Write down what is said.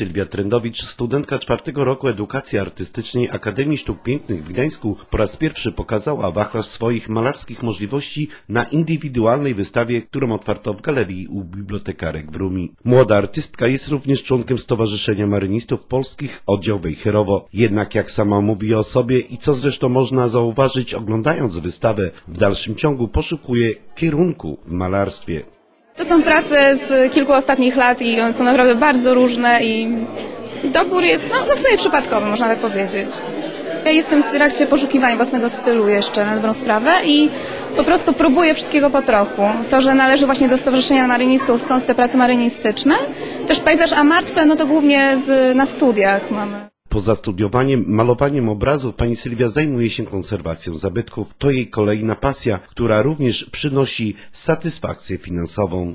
Sylwia Trendowicz, studentka czwartego roku edukacji artystycznej Akademii Sztuk Pięknych w Gdańsku, po raz pierwszy pokazała wachlarz swoich malarskich możliwości na indywidualnej wystawie, którą otwarto w galerii u bibliotekarek w Rumi. Młoda artystka jest również członkiem Stowarzyszenia Marynistów Polskich Oddział Wejherowo. Jednak jak sama mówi o sobie i co zresztą można zauważyć oglądając wystawę, w dalszym ciągu poszukuje kierunku w malarstwie. To są prace z kilku ostatnich lat i one są naprawdę bardzo różne i dobór jest no, no w sumie przypadkowy, można tak powiedzieć. Ja jestem w trakcie poszukiwania własnego stylu jeszcze na dobrą sprawę i po prostu próbuję wszystkiego po trochu. To, że należy właśnie do Stowarzyszenia Marynistów, stąd te prace marynistyczne. Też pejzaż a martwe, no to głównie z, na studiach mamy. Poza studiowaniem, malowaniem obrazów, pani Sylwia zajmuje się konserwacją zabytków. To jej kolejna pasja, która również przynosi satysfakcję finansową.